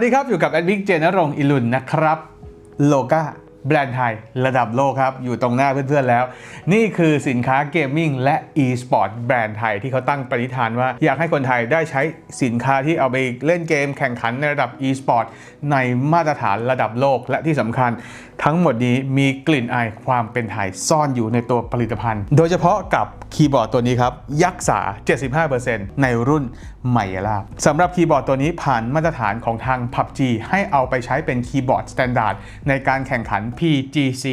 สวัสดีครับ อยู่กับแอดวิกเจนรงอิลุนนะครับโลกาแบรนด์ไทยระดับโลกครับ อยู่ตรงหน้าเพื่อนๆแล้ว นี่คือสินค้าเกมมิ่งและ e-sport แบรนด์ไทยที่เขาตั้งปณิธานว่า อยากให้คนไทยได้ใช้สินค้าที่เอาไปเล่นเกมแข่งขันในระดับ e-sport ในมาตรฐานระดับโลกและที่สำคัญ ทั้งหมดนี้มีกลิ่นอายความเป็นไทยซ่อนอยู่ในตัวผลิตภัณฑ์ โดยเฉพาะกับคีย์บอร์ดตัวนี้ครับ ยักษา 75%ในรุ่นไมยาลาบสำหรับคีย์บอร์ดตัวนี้ผ่านมาตรฐานของทาง PUBG ให้เอาไปใช้เป็นคีย์บอร์ดสแตนดาร์ดในการแข่งขัน PGC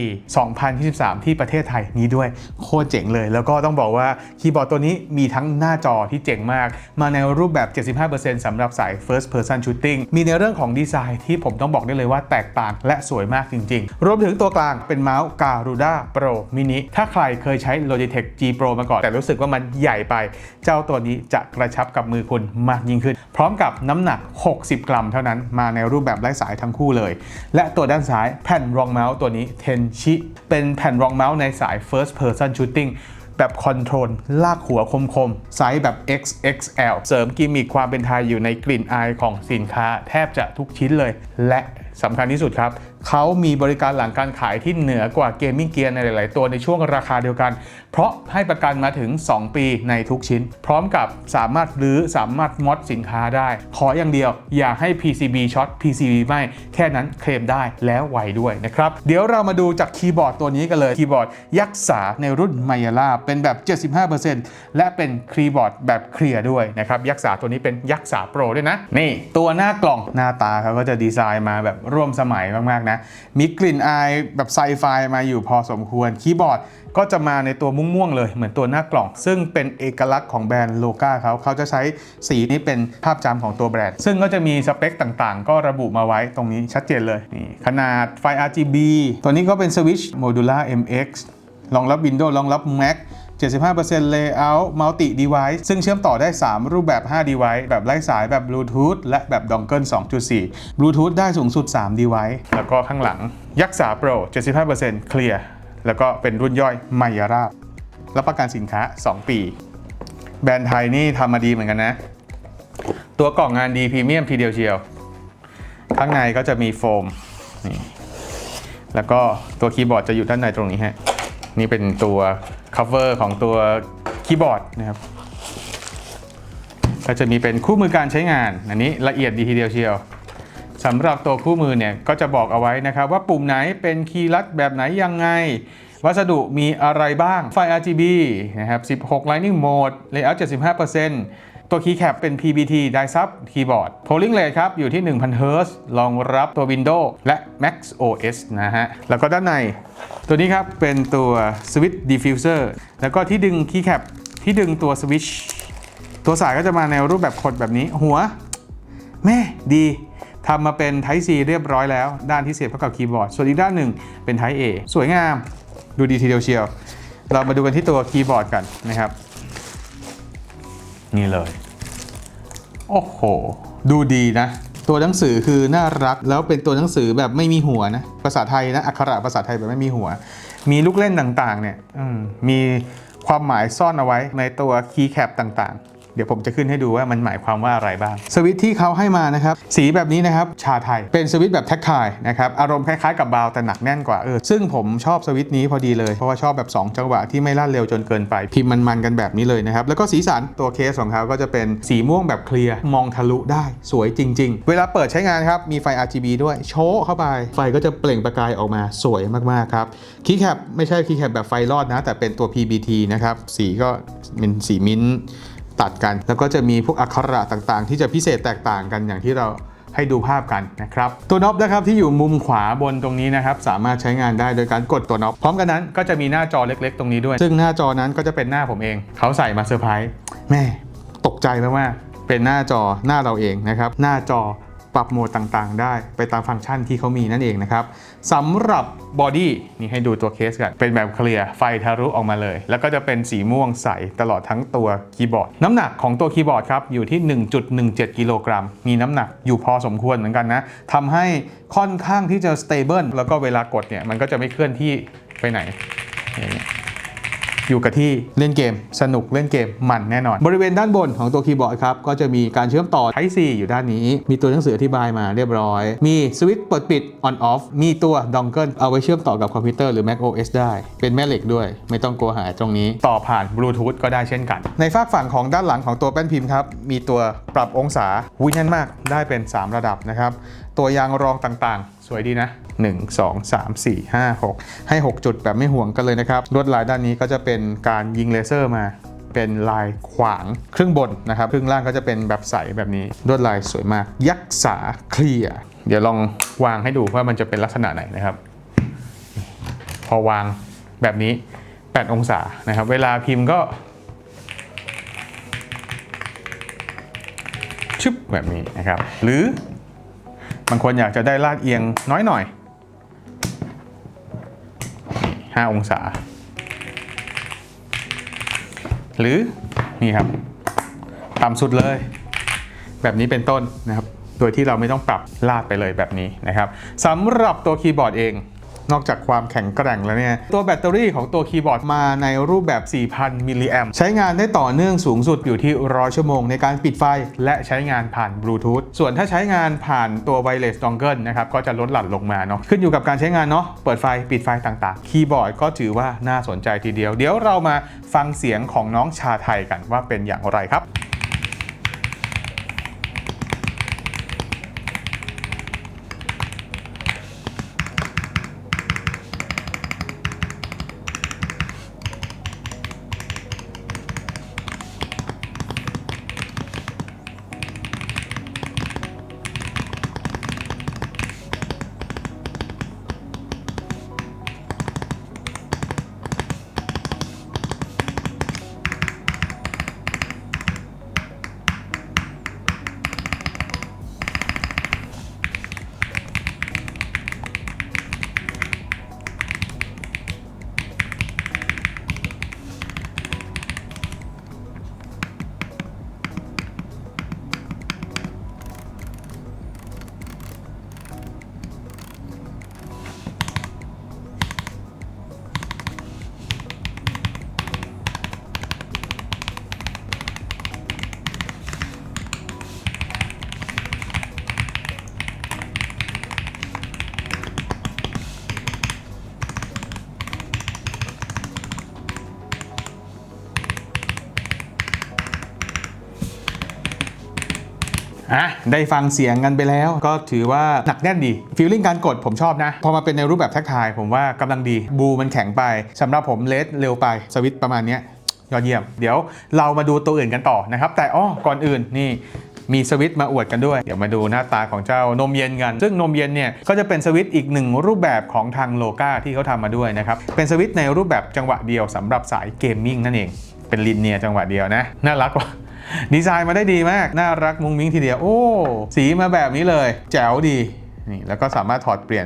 2023 ที่ประเทศไทยนี้ด้วยโคตรเจ๋งเลย แล้วก็ต้องบอกว่าคีย์บอร์ดตัวนี้มีทั้งหน้าจอที่เจ๋งมาก มาในรูปแบบ 75%สำหรับสาย First Person Shooting มีในเรื่องของดีไซน์ที่ผมต้องบอกได้เลยว่าแตกต่างและสวยมากจริงๆรวมถึงตัวกลางเป็นเมาส์ Garuda Pro Mini ถ้าใครเคยใช้ Logitech G Pro มาก่อน แต่รู้สึกว่ามันใหญ่ไป เจ้าตัวนี้จะกระชับกับมือคุณมากยิ่งขึ้น พร้อมกับน้ำหนัก 60 กรัมเท่านั้นมาในรูปแบบไร้สายทั้งคู่เลย และตัวด้านซ้ายแผ่นรองเมาส์ตัวนี้ Tenchi เป็นแผ่นรองเมาส์ในสาย First Person Shooting แบบคอนโทรลลากหัวคมๆ ไซส์แบบ XXL เสริมกิมมิคความเป็นไทยอยู่ในกลิ่นอายของสินค้าแทบจะทุกชิ้นเลย และ สำคัญที่สุดครับ เขามีบริการหลังการขายที่เหนือกว่าเกมมิ่งเกียร์ในหลาย ๆ ตัวในช่วงราคาเดียวกัน เพราะให้ประกันมาถึง 2 ปีในทุกชิ้น พร้อมกับสามารถรื้อสามารถมอดสินค้าได้ ขออย่างเดียว อย่าให้ PCB ช็อต PCB ไม่แค่นั้นเคลมได้แล้วไวด้วยนะครับ เดี๋ยวเรามาดูจากคีย์บอร์ดตัวนี้กันเลยคีย์บอร์ดยักษาในรุ่นไมยาลาเป็นแบบ 75%และเป็นคีย์บอร์ดแบบเคลียร์ด้วยนะครับยักษาตัวนี้เป็นยักษาโปรด้วยนะนี่ตัวหน้ากล่องหน้าตาเขาก็จะดีไซน์มาแบบร่วมสมัยมากๆนะ มีกลิ่นอายแบบไซไฟมาอยู่พอสมควร คีย์บอร์ดก็จะมาในตัวม่วงๆเลย เหมือนตัวหน้ากล่อง ซึ่งเป็นเอกลักษณ์ของแบรนด์โลกาเขาเขาจะใช้สีนี้เป็นภาพจำของตัวแบรนด์ ซึ่งก็จะมีสเปคต่างๆ ก็ระบุมาไว้ตรงนี้ชัดเจนเลยนี่ขนาดไฟ RGB ตัวนี้ก็เป็นสวิตช์ Modular MX รองรับ Windows รองรับ Mac 75% Layout Multi Device ซึ่งเชื่อมต่อได้ 3 รูปแบบ 5 Device แบบไร้สายแบบ Bluetooth และแบบ Dongle 2.4 Bluetooth ได้สูงสุด 3 Device แล้วก็ข้างหลัง ยักษา Pro 75% Clear แล้วก็เป็นรุ่นย่อยไมยาราบรับประกันสินค้า 2 ปี แบรนด์ไทยนี่ทำมาดีเหมือนกันนะ ตัวกล่องงานดีพรีเมียมทีเดียวเชียว ข้างในก็จะมีโฟมนี่แล้วก็ตัวคีย์บอร์ดจะอยู่ด้านในตรงนี้ฮะ นี่เป็นตัว cover ของตัวคีย์บอร์ดนะครับก็จะมีเป็นคู่มือการใช้งาน อันนี้ละเอียดดีทีเดียวเชียวสำหรับตัวคู่มือเนี่ยก็จะบอกเอาไว้นะครับว่าปุ่มไหนเป็นคีย์ลัดแบบไหนยังไง วัสดุมีอะไรบ้างไฟ RGB นะครับ16 Lightning Mode Layout 75% ตัวคีย์แคปเป็น PBT ไดซับคีย์บอร์ด Polling Rate ครับ อยู่ที่ 1000 Hz รองรับตัว Windows และ Mac OS นะฮะ แล้วก็ด้านใน ตัวนี้ครับ เป็นตัว Switch Diffuser แล้วก็ที่ดึงคีย์แคปที่ดึงตัว Switch ตัวสายก็จะมาในรูปแบบขดแบบนี้ หัว แม่ดีทำมาเป็น Type C เรียบร้อยแล้ว ด้านที่เสียบเข้ากับคีย์บอร์ด ส่วนอีกด้านหนึ่งเป็น Type A สวยงาม ดูดีทีเดียวเชียว เรามาดูกันที่ตัวคีย์บอร์ดกันนะครับ นี่เลย โอ้โห ดูดีนะ ตัวหนังสือคือน่ารักแล้วเป็นตัวหนังสือแบบไม่มีหัวนะ ภาษาไทยนะอักขระภาษาไทยแบบไม่มีหัว มีลูกเล่นต่างๆ เนี่ยมมีความหมายซ่อนเอาไว้ในตัวคีย์แคปต่างๆ เดี๋ยวผมจะขึ้นให้ดูว่ามันหมายความว่าอะไรบ้าง สวิตที่เขาให้มานะครับ สีแบบนี้นะครับ ชาไทย เป็นสวิตแบบแท็กไทนะครับ อารมณ์คล้ายๆกับบาวแต่หนักแน่นกว่าเออ ซึ่งผมชอบสวิตนี้พอดีเลย เพราะว่าชอบแบบ 2 จังหวะที่ไม่ลั่นเร็วจนเกินไป พิมพ์มันๆกันแบบนี้เลยนะครับ แล้วก็สีสันตัวเคสของเขาก็จะเป็นสีม่วงแบบเคลียร์ มองทะลุได้ สวยจริง ๆ เวลาเปิดใช้งานครับ มีไฟ RGB ด้วย โชว์เข้าไป ไฟก็จะเปล่งประกายออกมา สวยมากๆครับ คีย์แคปไม่ใช่คีย์แคปแบบไฟรอดนะ แต่เป็นตัว PBT นะครับ สีก็เป็นสีมิ้นท์ ตัดกัน แล้วก็จะมีพวกอักขระต่างๆ ที่จะพิเศษแตกต่างกันอย่างที่เราให้ดูภาพกันนะครับ ตัวน็อปนะครับที่อยู่มุมขวาบนตรงนี้นะครับสามารถใช้งานได้โดยการกดตัวน็อปพร้อมกันนั้นก็จะมีหน้าจอเล็ก ๆ ตรงนี้ด้วย ซึ่งหน้าจอนั้นก็จะเป็นหน้าผมเอง เขาใส่มาเซอร์ไพรส์แม่ตกใจมากๆเป็นหน้าจอหน้าเราเองนะครับหน้าจอ ปรับโหมดต่างๆ ได้ไปตามฟังก์ชันที่เขามีนั่นเองนะครับสำหรับบอดี้นี่ให้ดูตัวเคสกัน เป็นแบบเคลียร์ไฟทะลุออกมาเลย แล้วก็จะเป็นสีม่วงใสตลอดทั้งตัวคีย์บอร์ด น้ำหนักของตัวคีย์บอร์ดครับ อยู่ที่ 1.17 กิโลกรัม มีน้ำหนักอยู่พอสมควรเหมือนกันนะทำให้ค่อนข้างที่จะสเตเบิลแล้วก็เวลากดเนี่ยมันก็จะไม่เคลื่อนที่ไปไหน อยู่กับที่เล่นเกม สนุกเล่นเกมมันแน่นอน บริเวณด้านบนของตัวคีย์บอร์ดครับก็จะมีการเชื่อมต่อ Type C อยู่ด้านนี้ มีตัวหนังสืออธิบายมาเรียบร้อย มีสวิตช์เปิดปิด on off มีตัวดองเกิลเอาไว้เชื่อมต่อกับคอมพิวเตอร์หรือ Mac OS ได้ เป็นแม่เหล็กด้วย ไม่ต้องกลัวหายตรงนี้ ต่อผ่านบลูทูธก็ได้เช่นกัน ในฝากฝั่งของด้านหลังของตัวแป้นพิมพ์ครับมีตัวปรับองศาวิแน่นมากได้เป็น 3 ระดับนะครับตัวยางรองต่างๆ สวยดีนะ 1 2 3 4 5 6 ให้ 6 จุดแบบไม่ห่วงกันเลยนะครับ ลวดลายด้านนี้ก็จะเป็นการยิงเลเซอร์มาเป็นลายขวางครึ่งบนนะครับครึ่งล่างก็จะเป็นแบบใสแบบนี้ลวดลายสวยมาก ยักษาเคลียร์เดี๋ยวลองวางให้ดูว่ามันจะเป็นลักษณะไหนนะครับ พอวางแบบนี้ 8 องศานะครับ เวลาพิมพ์ก็ชึบแบบนี้นะครับ หรือ บางคนอยากจะได้ลาดเอียงน้อยหน่อย 5 องศา หรือนี่ครับต่ำสุดเลย แบบนี้เป็นต้นนะครับ โดยที่เราไม่ต้องปรับลาดไปเลยแบบนี้นะครับสำหรับตัวคีย์บอร์ดเอง นอกจากความแข็งแกร่งแล้วเนี่ย ตัวแบตเตอรี่ของตัวคีย์บอร์ดมาในรูปแบบ 4,000 มิลลิแอมใช้งานได้ต่อเนื่องสูงสุดอยู่ที่100ชั่วโมงในการปิดไฟ และใช้งานผ่านบลูทูธส่วนถ้าใช้งานผ่านตัวไวเลสดองเกิลนะครับก็จะลดหลั่นลงมาเนาะขึ้นอยู่กับการใช้งานเนาะเปิดไฟปิดไฟต่างๆ คีย์บอร์ดก็ถือว่าน่าสนใจทีเดียว เดี๋ยวเรามาฟังเสียงของน้องชาไทยกันว่าเป็นอย่างไรครับ ได้ฟังเสียงกันไปแล้ว ก็ถือว่าหนักแน่นดีฟีลลิ่งการกดผมชอบนะ พอมาเป็นในรูปแบบแทักทายผมว่ากำลังดีบูมันแข็งไปสำหรับผมเลสเร็วไปสวิตประมาณนี้ยอดเยี่ยม เดี๋ยวเรามาดูตัวอื่นกันต่อนะครับ แต่อ้อก่อนอื่นนี่มีสวิตมาอวดกันด้วย เดี๋ยวมาดูหน้าตาของเจ้านมเย็นกัน ซึ่งนมเย็นเนี่ยก็จะเป็นสวิตอีกหนึ่งรูปแบบของทางโลกาที่เขาทำมาด้วยนะครับ เป็นสวิตในรูปแบบจังหวะเดียวสำหรับสายเกมมิ่งนั่นเอง เป็นลินเนียจังหวะเดียวนะ น่ารักว่ะ ดีไซน์มาได้ดีมาก น่ารักมุ้งมิ้งทีเดียว โอ้ สีมาแบบนี้เลย แจ๋วดีนี่แล้วก็สามารถถอดเปลี่ยน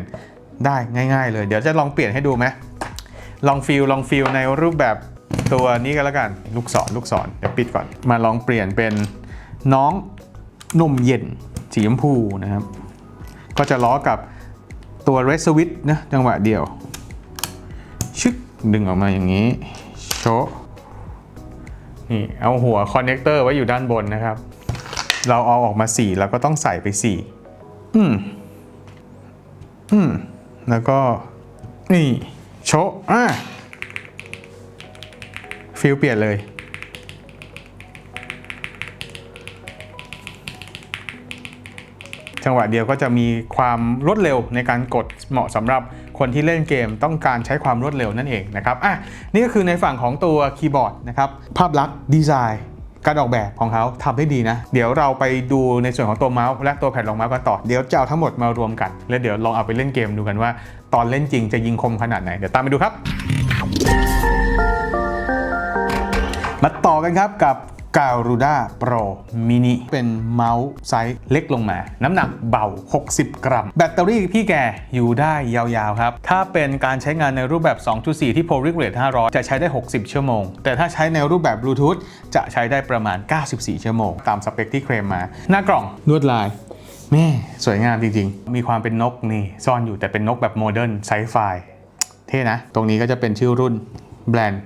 ได้ง่าย ๆ เลย เดี๋ยวจะลองเปลี่ยนให้ดูไหมลองฟิลลองฟิลในรูปแบบตัวนี้ก็แล้วกัน ลูกศรลูกศรเดี๋ยวปิดก่อน มาลองเปลี่ยนเป็นน้องนมเย็นสีชมพูนะครับ ก็จะล้อกับตัว Red Switch นะจังหวะเดียว ชึกดึงออกมาอย่างนี้ โชะ นี่เอาหัวคอนเนคเตอร์ไว้อยู่ด้านบนนะครับ เราเอาออกมา4แล้วก็ต้องใส่ไป4อืมอืมแล้วก็นี่โชะอะฟิลเปลี่ยนเลยจังหวะเดียวก็จะมีความรวดเร็วในการกดเหมาะสำหรับ คนที่เล่นเกมต้องการใช้ความรวดเร็วนั่นเองนะครับอะนี่ก็คือในฝั่งของตัวคีย์บอร์ดนะครับภาพลักษณ์ดีไซน์การออกแบบของเขาทำได้ดีนะ เดี๋ยวเราไปดูในส่วนของตัวเมาส์และตัวแผ่นรองเมาส์กันต่อ เดี๋ยวจะเอาทั้งหมดมารวมกัน แล้วเดี๋ยวลองเอาไปเล่นเกมดูกันว่า ตอนเล่นจริงจะยิงคมขนาดไหน เดี๋ยวตามไปดูครับ มาต่อกันครับกับ Garuda Pro Mini เป็นเมาส์ไซส์เล็กลงมา น้ำหนักเบา 60 กรัม แบตเตอรี่พี่แกอยู่ได้ยาวๆครับ ถ้าเป็นการใช้งานในรูปแบบ 2.4 ที่ Pro Regulate 500 จะใช้ได้ 60 ชั่วโมง แต่ถ้าใช้ในรูปแบบบลูทูธจะใช้ได้ประมาณ 94 ชั่วโมง ตามสเปคที่เคลมมา หน้ากล่องลวดลายแม่สวยงามจริงๆ มีความเป็นนกนี่ซ่อนอยู่แต่เป็นนกแบบโมเดิร์นไซไฟเท่นะ ตรงนี้ก็จะเป็นชื่อรุ่นแบรนด์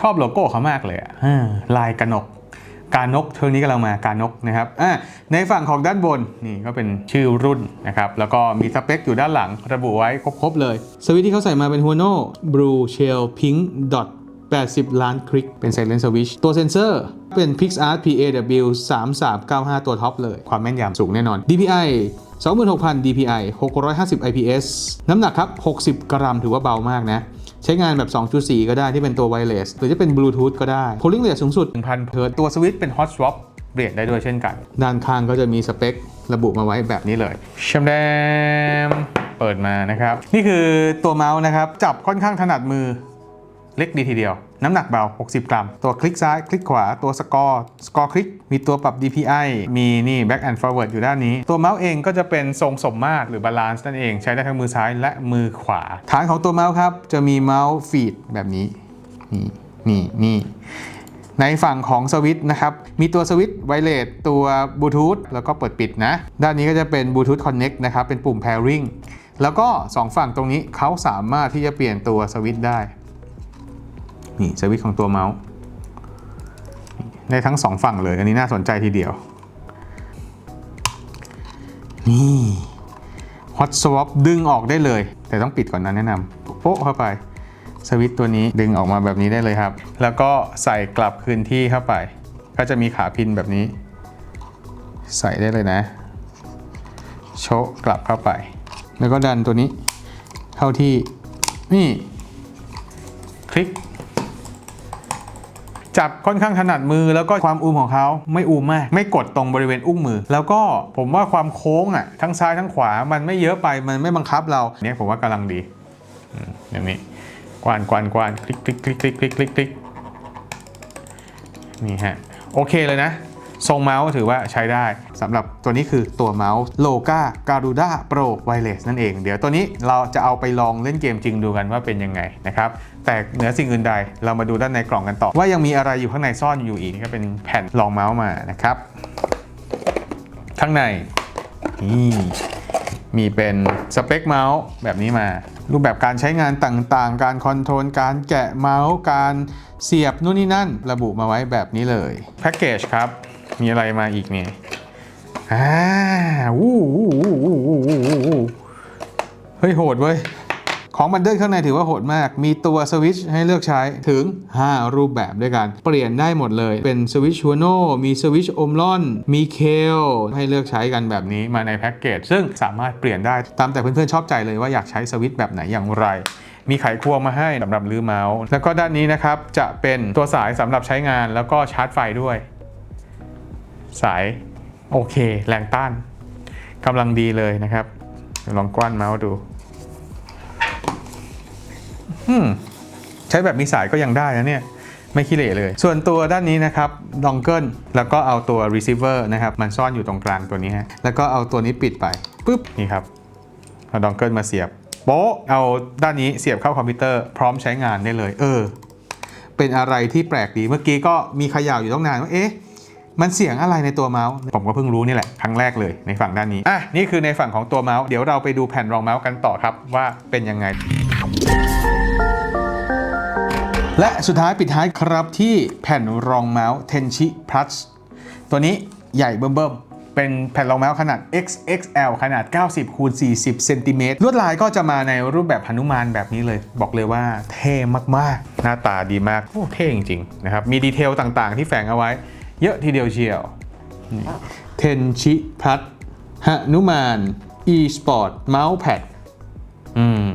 ชอบโลโก้เขามากเลยอะอ่าลายกระหนกการนกเทอนี้กำลังมาการนกนะครับอะในฝั่งของด้านบนนี่ก็เป็นชื่อรุ่นนะครับ แล้วก็มีสเปคอยู่ด้านหลังระบุไว้ครบๆเลย สวิตช์ที่เขาใส่มาเป็น Huano Blue Shell Pink Dot 80 ล้านคลิก เป็น Silent Switch ตัวเซนเซอร์เป็น PixArt PAW 3395 ตัวท็อปเลย ความแม่นยำสูงแน่นอน DPI 26,000 DPI 650 IPS น้ำหนักครับ 60 กรัมถือว่าเบามากนะ ใช้งานแบบ 2.4 ก็ได้ที่เป็นตัวไวเลสหรือจะเป็นบลูทูธก็ได้ Polling rate สูงสุด 1,000เฮิร์ตซ์ตัวสวิตช์เป็น Hot Swap เปลี่ยนได้ด้วยเช่นกัน ด้านข้างก็จะมีสเปค ระบุมาไว้แบบนี้เลยชมแดม เปิดมานะครับ นี่คือตัวเมาส์นะครับ จับค่อนข้างถนัดมือ เล็กดีทีเดียว น้ำหนักเบา 60 กรัม ตัวคลิกซ้ายคลิกขวาตัวสกอร์สกอร์คลิก มีตัวปรับ DPI มีนี่ back and forward อยู่ด้านนี้ ตัวเมาส์เองก็จะเป็นทรงสมมาตรหรือบาลานซ์นั่นเองใช้ได้ทั้งมือซ้ายและมือขวา ฐานของตัวเมาส์ครับ จะมีเมาส์ฟีดแบบนี้ นี่นี่นี่ในฝั่งของสวิตช์นะครับ มีตัวสวิตช์ไวเลสตัวบลูทูธแล้วก็เปิดปิดนะ ด้านนี้ก็จะเป็นบลูทูธคอนเน็กนะครับ เป็นปุ่ม pairing แล้วก็สองฝั่งตรงนี้เขาสามารถที่จะเปลี่ยนตัวสวิตช์ได้ นี่สวิตช์ของตัวเมาส์ได้ทั้งสองฝั่งเลย อันนี้น่าสนใจทีเดียว นี่ Hot Swap ดึงออกได้เลย แต่ต้องปิดก่อนนะแนะนำโป๊ะเข้าไป สวิตช์ตัวนี้ดึงออกมาแบบนี้ได้เลยครับ แล้วก็ใส่กลับคืนที่เข้าไป ก็จะมีขาพินแบบนี้ ใส่ได้เลยนะ โชะกลับเข้าไป แล้วก็ดันตัวนี้เข้าที่นี่ คลิก จับค่อนข้างถนัดมือแล้วก็ความอูมของเขาไม่อูมมาก ไม่กดตรงบริเวณอุ้งมือ แล้วก็ผมว่าความโค้งอะทั้งซ้ายทั้งขวามันไม่เยอะไปมันไม่บังคับเราเนี่ยผมว่ากำลังดีอย่างนี้กวานกวานกวานคลิกคลิกคลิกคลิกคลิกคลิกคลิกนี่ฮะโอเคเลยนะ ทรงเมาส์ถือว่าใช้ได้สำหรับตัวนี้คือตัวเมาส์ Loga Garuda Pro Wireless นั่นเอง เดี๋ยวตัวนี้เราจะเอาไปลองเล่นเกมจริงดูกันว่าเป็นยังไงนะครับแต่เหนือสิ่งอื่นใดเรามาดูด้านในกล่องกันต่อ ว่ายังมีอะไรอยู่ข้างในซ่อนอยู่อีกก็เป็นแผ่นรองเมาส์มานะครับ ข้างในนี่มีเป็นสเปคเมาส์แบบนี้มา รูปแบบการใช้งานต่างๆ การคอนโทรล การแกะเมาส์ การเสียบนู่นนี่นั่น ระบุมาไว้แบบนี้เลยแพ็กเกจครับ มีอะไรมาอีกเนี่ยอ่าวู้วู้วู้วู้วู้วู้วู้เฮ้ยโหดเว้ย ของบันเดิลข้างในถือว่าโหดมาก มีตัวสวิตช์ให้เลือกใช้ถึง 5 รูปแบบด้วยกัน เปลี่ยนได้หมดเลย เป็นสวิตช์ชัวโนมีสวิตช์โอมลอน มีเคลให้เลือกใช้กันแบบนี้มาในแพ็กเกจ ซึ่งสามารถเปลี่ยนได้ตามแต่เพื่อนๆชอบใจเลยว่าอยากใช้สวิตช์แบบไหนอย่างไรมีไขควงมาให้สำหรับลื้อเมาส์ แล้วก็ด้านนี้นะครับ จะเป็นตัวสายสำหรับใช้งานแล้วก็ชาร์จไฟด้วย สายโอเค แรงต้านกำลังดีเลยนะครับ ลองกว้านเมาส์ดูใช้แบบมีสายก็ยังได้นะเนี่ยไม่ขี้เหร่เลย ส่วนตัวด้านนี้นะครับดองเกิลแล้วก็เอาตัว receiver นะครับ มันซ่อนอยู่ตรงกลางตัวนี้ฮะ แล้วก็เอาตัวนี้ปิดไปปุ๊บ นี่ครับ เอาดองเกิลมาเสียบ โป๊ะ เอาด้านนี้เสียบเข้าคอมพิวเตอร์พร้อมใช้งานได้เลย เออ เป็นอะไรที่แปลกดี เมื่อกี้ก็มีขย่าอยู่ตั้งนานว่า เอ๊ะ มันเสียงอะไรในตัวเมาส์ ผมก็เพิ่งรู้นี่แหละครั้งแรกเลยในฝั่งด้านนี้ อะ นี่คือในฝั่งของตัวเมาส์ เดี๋ยวเราไปดูแผ่นรองเมาส์กันต่อครับว่าเป็นยังไง และสุดท้ายปิดท้ายครับที่แผ่นรองเมาส์ Tenchi Plus ตัวนี้ใหญ่เบิ่มๆเป็นแผ่นรองเมาส์ขนาด XXL ขนาด 90 คูณ 40 เซนติเมตรลวดลายก็จะมาในรูปแบบหนุมานแบบนี้เลย บอกเลยว่าเท่มากๆ หน้าตาดีมาก โอ้ เท่จริง ๆ นะครับ มีดีเทลต่างๆ ที่แฝงเอาไว้ เยอะทีเดียวเชียว เทนชิพัทหนุมาน e-sport เมาส์แพดอืม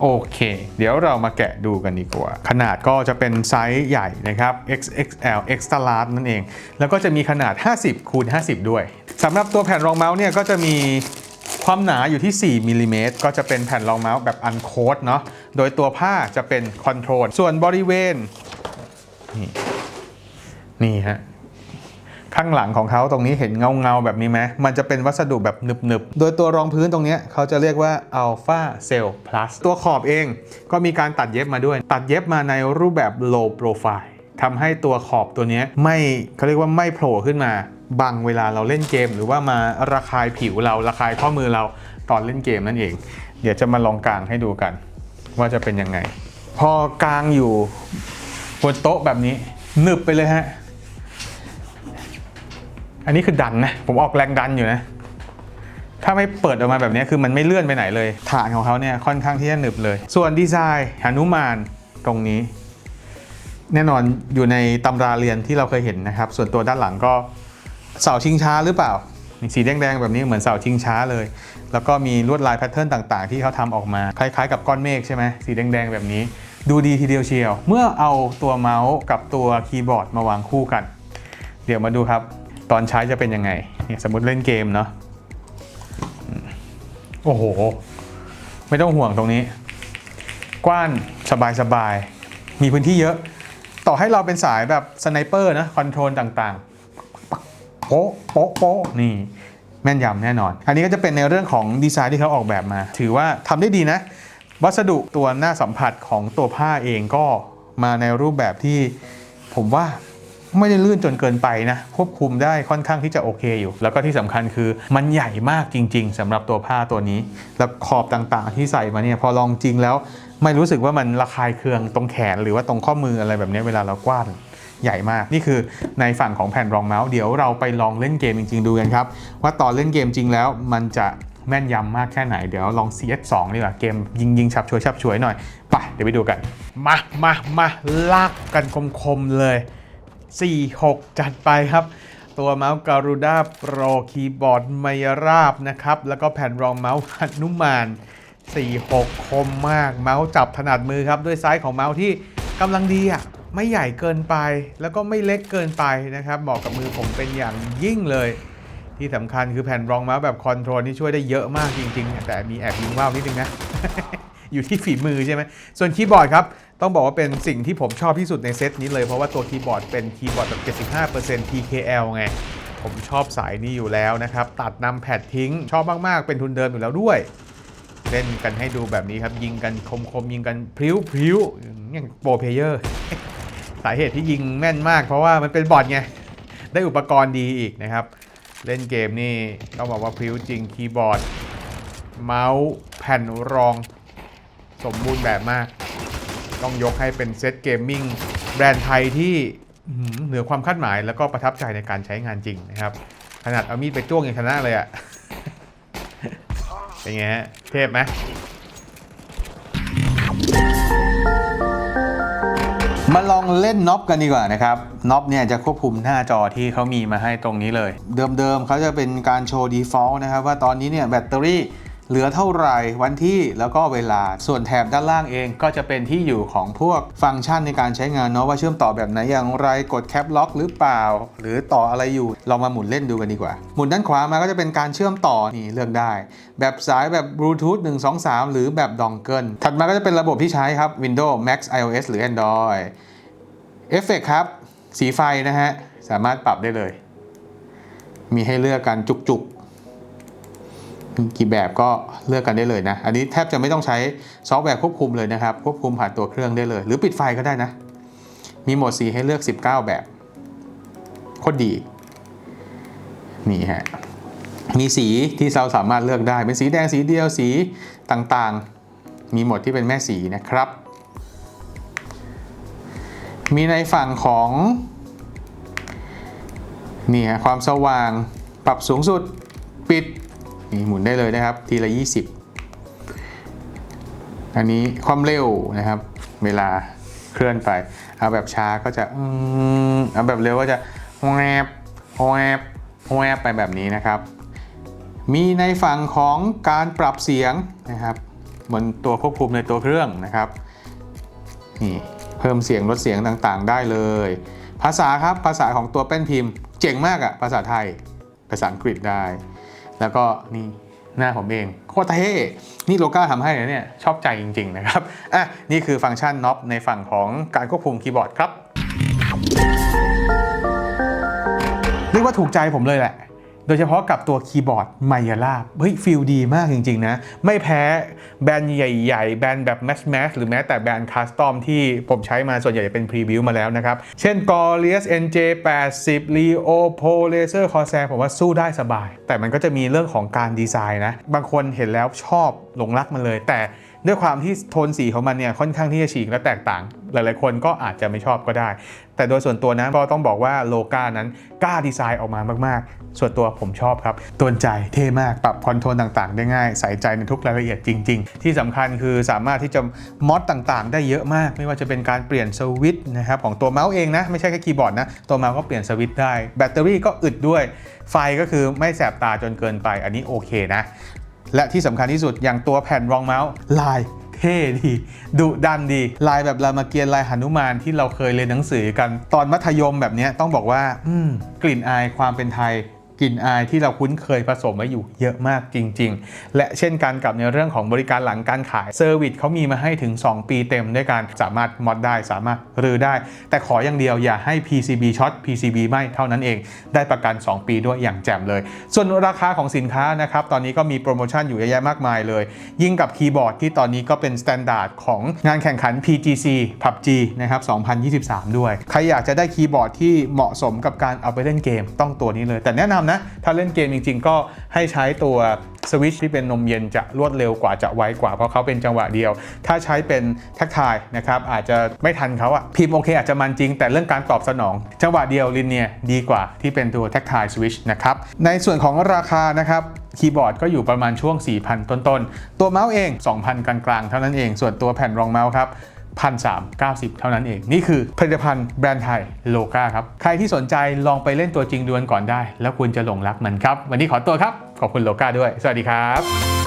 โอเค เดี๋ยวเรามาแกะดูกันดีกว่า ขนาดก็จะเป็นไซส์ใหญ่นะครับ XXL extra large นั่นเอง แล้วก็จะมีขนาด 50คูณ50 ด้วยสำหรับตัวแผ่นรองเมาส์เนี่ยก็จะมีความหนาอยู่ที่ 4มิลลิเมตรก็จะเป็นแผ่นรองเมาส์แบบอันโคดเนาะ โดยตัวผ้าจะเป็นคอนโทรล ส่วนบริเวณ นี่นี่ฮะ ข้างหลังของเขาตรงนี้เห็นเงาเงาๆแบบนี้ไหมมันจะเป็นวัสดุแบบหนึบๆ โดยตัวรองพื้นตรงนี้เขาจะเรียกว่า Alpha Cell Plus ตัวขอบเองก็มีการตัดเย็บมาด้วย ตัดเย็บมาในรูปแบบ low profile ทำให้ตัวขอบตัวนี้ไม่เขาเรียกว่าไม่โผล่ขึ้นมาบังเวลาเราเล่นเกม หรือว่ามาระคายผิวเราระคายข้อมือเราตอนเล่นเกมนั่นเอง เดี๋ยวจะมาลองกางให้ดูกัน ว่าจะเป็นยังไง พอกางอยู่บนโต๊ะแบบนี้หนึบไปเลยฮะ อันนี้คือดันนะ ผมออกแรงดันอยู่นะ ถ้าไม่เปิดออกมาแบบนี้คือมันไม่เลื่อนไปไหนเลย ฐานของเขาเนี่ยค่อนข้างที่จะหนึบเลย ส่วนดีไซน์หนุมานตรงนี้ แน่นอนอยู่ในตำราเรียนที่เราเคยเห็นนะครับ ส่วนตัวด้านหลังก็เสาชิงช้าหรือเปล่าสีแดงๆแบบนี้เหมือนเสาชิงช้าเลย แล้วก็มีลวดลายแพทเทิร์นต่างๆ ที่เขาทำออกมาคล้ายๆ กับก้อนเมฆใช่ไหมสีแดงๆแบบนี้ ดูดีทีเดียวเชียว เมื่อเอาตัวเมาส์กับตัวคีย์บอร์ดมาวางคู่กัน เดี๋ยวมาดูครับ ตอนใช้จะเป็นยังไงสมมติเล่นเกมเนาะโอ้โห ไม่ต้องห่วงตรงนี้ กว้านสบายๆมีพื้นที่เยอะ ต่อให้เราเป็นสายแบบสไนเปอร์นะคอนโทรลต่างๆโป๊ะโป๊ะโป๊ะนี่แม่นยำแน่นอน อันนี้ก็จะเป็นในเรื่องของดีไซน์ที่เขาออกแบบมา ถือว่าทำได้ดีนะ วัสดุตัวหน้าสัมผัสของตัวผ้าเองก็มาในรูปแบบที่ผมว่า ไม่ได้ลื่นจนเกินไปนะ ควบคุมได้ค่อนข้างที่จะโอเคอยู่ แล้วก็ที่สำคัญคือมันใหญ่มากจริง ๆสำหรับตัวผ้าตัวนี้ แล้วขอบต่างๆ ที่ใส่มาเนี่ยพอลองจริงแล้ว ไม่รู้สึกว่ามันระคายเคืองตรงแขนหรือว่าตรงข้อมืออะไรแบบนี้เวลาเรากว้านใหญ่มาก นี่คือในฝั่งของแผ่นรองเมาส์เดี๋ยวเราไปลองเล่นเกมจริง ๆ ดูกันครับ ว่าตอนเล่นเกมจริงแล้วมันจะแม่นยำมากแค่ไหน เดี๋ยวลอง CS2 ดีกว่าเกมยิงยิงฉับฉวยฉับฉวยหน่อยไปเดี๋ยวไปดูกัน มามามาลากกันคมๆเลย 4-6 จัดไปครับ ตัวเมาส์การูด้าโปรคีย์บอร์ดไมยราบนะครับ แล้วก็แผ่นรองเมาส์หันุมาน 4-6 คมมาก เมาส์จับถนัดมือครับ ด้วยไซส์ของเมาส์ที่กำลังดีอะไม่ใหญ่เกินไป แล้วก็ไม่เล็กเกินไปนะครับเหมาะกับมือผมเป็นอย่างยิ่งเลย ที่สำคัญคือแผ่นรองเมาส์แบบคอนโทรลนี่ช่วยได้เยอะมากจริง ๆ แต่มีแอบยิงว่าวนิดนึงนะอยู่ที่ฝีมือใช่ไหมส่วนคีย์บอร์ดครับ ต้องบอกว่าเป็นสิ่งที่ผมชอบที่สุดในเซตนี้เลยเพราะว่าตัวคีย์บอร์ดเป็นคีย์บอร์ดแบบ75% TKL ไง ผมชอบสายนี้อยู่แล้วนะครับ ตัดนำแพดทิ้ง ชอบมาก ๆ เป็นทุนเดิมอยู่แล้วด้วย เล่นกันให้ดูแบบนี้ครับ ยิงกันคม ๆ ยิงกันพริ้วพริ้วอย่างโปรเพเยอร์ สาเหตุที่ยิงแม่นมาก เพราะว่ามันเป็นบอร์ดไง ได้อุปกรณ์ดีอีกนะครับ เล่นเกมนี่ต้องบอกว่าพริ้วจริงคีย์บอร์ด เมาส์แผ่นรอง สมบูรณ์แบบมาก ต้องยกให้เป็นเซตเกมมิ่งแบรนด์ไทยที่อื้อหือเหนือความคาดหมายแล้วก็ประทับใจในการใช้งานจริงนะครับ ขนาดเอามีดไปจ้วงยังชนะเลยอะเป็นไงฮะ เทพไหมมาลองเล่นน็อปกันดีกว่านะครับน็อปเนี่ยจะควบคุมหน้าจอที่เขามีมาให้ตรงนี้เลย เดิมๆเขาจะเป็นการโชว์ default นะครับ ว่าตอนนี้เนี่ยแบตเตอรี่ เหลือเท่าไหร่วันที่แล้วก็เวลา ส่วนแถบด้านล่างเองก็จะเป็นที่อยู่ของพวกฟังก์ชันในการใช้งานเนาะว่าเชื่อมต่อแบบไหนอย่างไรกดแคปล็อกหรือเปล่า หรือต่ออะไรอยู่ลองมาหมุนเล่นดูกันดีกว่า หมุนด้านขวามาก็จะเป็นการเชื่อมต่อนี่เลือกได้ แบบสายแบบบลูทูธ1 2 3 หรือแบบดองเกิลถัดมาก็จะเป็นระบบที่ใช้ครับ Windows Mac iOS หรือ Android เอฟเฟกครับ สีไฟนะฮะ สามารถปรับได้เลย มีให้เลือกกันจุกๆ กี่แบบก็เลือกกันได้เลยนะ อันนี้แทบจะไม่ต้องใช้ซอฟต์แวร์ควบคุมเลยนะครับ ควบคุมผ่านตัวเครื่องได้เลย หรือปิดไฟก็ได้นะ มีโหมดสีให้เลือก 19 แบบโคตรดีนี่ฮะมีสีที่เราสามารถเลือกได้ เป็นสีแดงสีเดียวสีต่างๆ มีโหมดที่เป็นแม่สีนะครับ มีในฝั่งของนี่ฮะความสว่างปรับสูงสุดปิด นี่หมุนได้เลยนะครับ ทีละ 20 อันนี้ความเร็วนะครับ เวลาเคลื่อนไป เอาแบบช้าก็จะอืเอาแบบเร็วก็จะแวบแวบแวบไปแบบนี้นะครับ มีในฝั่งของการปรับเสียงนะครับ บนตัวควบคุมในตัวเครื่องนะครับนี่เพิ่มเสียงลดเสียงต่างๆ ได้เลย ภาษาครับภาษาของตัวแป้นพิมพ์ เจ๋งมากอะภาษาไทย ภาษาอังกฤษได้ แล้วก็นี่หน้าผมเองโคตรเท่นี่โลก้าทำให้เลยเนี่ยชอบใจจริง ๆ นะครับ อะ นี่คือฟังก์ชันน็อปในฝั่งของการควบคุมคีย์บอร์ดครับ เรียกว่าถูกใจผมเลยแหละ ดยเฉพาะกับตัวคีย์บอร์ดไมยาลาบเฮ้ยฟีลดีมากจริงๆนะ ไม่แพ้แบรนด์ใหญ่ๆ แบรนด์แบบแมสแมสหรือแม้แต่แบรนด์คัสตอมที่ผมใช้มาส่วนใหญ่จะเป็นพรีวิวมาแล้วนะครับ เช่น g o r i u s NJ80 Leo Pro Laser Corsair ผมว่าสู้ได้สบาย แต่มันก็จะมีเรื่องของการดีไซน์นะ บางคนเห็นแล้วชอบหลงรักมันเลย แต่ ด้วยความที่โทนสีของมันเนี่ยค่อนข้างที่จะฉีกและแตกต่าง หลายๆ คนก็อาจจะไม่ชอบก็ได้ แต่โดยส่วนตัวนะก็ต้องบอกว่าโลกานั้นกล้าดีไซน์ออกมามาก ๆ ส่วนตัวผมชอบครับตัวนใจเท่มากปรับคอนโทรลต่างๆ ได้ง่าย ใส่ใจในทุกรายละเอียดจริง ๆ ที่สำคัญคือสามารถที่จะมอดต่างๆ ได้เยอะมาก ไม่ว่าจะเป็นการเปลี่ยนสวิตช์นะครับของตัวเมาส์เองนะไม่ใช่แค่คีย์บอร์ดนะตัวเมาส์ก็เปลี่ยนสวิตช์ได้ แบตเตอรี่ก็อึดด้วย ไฟก็คือไม่แสบตาจนเกินไปอันนี้โอเคนะ และที่สำคัญที่สุดอย่างตัวแผ่นรองเมาส์ลายเท่ดีดุดันดี ลายแบบรามเกียรติ์ลายหนุมานที่เราเคยเรียนหนังสือกัน ตอนมัธยมแบบนี้ต้องบอกว่าอืกลิ่นอายความเป็นไทย กลิ่นอายที่เราคุ้นเคยผสมไว้อยู่เยอะมากจริง ๆ และเช่นกันกับในเรื่องของบริการหลังการขายเซอร์วิสเขามีมาให้ถึง 2 ปีเต็มด้วยการสามารถมอดได้สามารถรื้อได้ แต่ขออย่างเดียวอย่าให้ PCB ช็อต PCB ไหมเท่านั้นเอง ได้ประกัน 2 ปีด้วยอย่างแจ่มเลย ส่วนราคาของสินค้านะครับตอนนี้ก็มีโปรโมชั่นอยู่เยอะแยะมากมายเลย ยิ่งกับคีย์บอร์ดที่ตอนนี้ก็เป็นสแตนดาร์ดของงานแข่งขัน PGC PUBG นะครับ2023 ด้วย ใครอยากจะได้คีย์บอร์ดที่เหมาะสมกับการเอาไปเล่นเกม ต้องตัวนี้เลย แต่แนะนำนะ ถ้าเล่นเกมจริง ๆ ก็ให้ใช้ตัวสวิตชที่เป็นนมเย็นจะรวดเร็วกว่าจะไวกว่า เพราะเขาเป็นจังหวะเดียว ถ้าใช้เป็นทักทายนะครับอาจจะไม่ทันเขาอะพิมพ์โอเคอาจจะมันจริง แต่เรื่องการตอบสนอง จังหวะเดียวลินเนียดีกว่าที่เป็นตัวทักทายสวิตชนะครับในส่วนของราคานะครับคีย์บอร์ดก็อยู่ประมาณช่วง 4,000 ต้นๆ ตัวเมาส์เอง 2,000 กลางๆ เท่านั้นเอง ส่วนตัวแผ่นรองเมาส์ครับ 1,390 เท่านั้นเอง นี่คือผลิตภัณฑ์แบรนด์ไทยโลกาครับ ใครที่สนใจลองไปเล่นตัวจริงดวนก่อนได้ แล้วคุณจะหลงรักมันครับ วันนี้ขอตัวครับ ขอบคุณโลกาด้วย สวัสดีครับ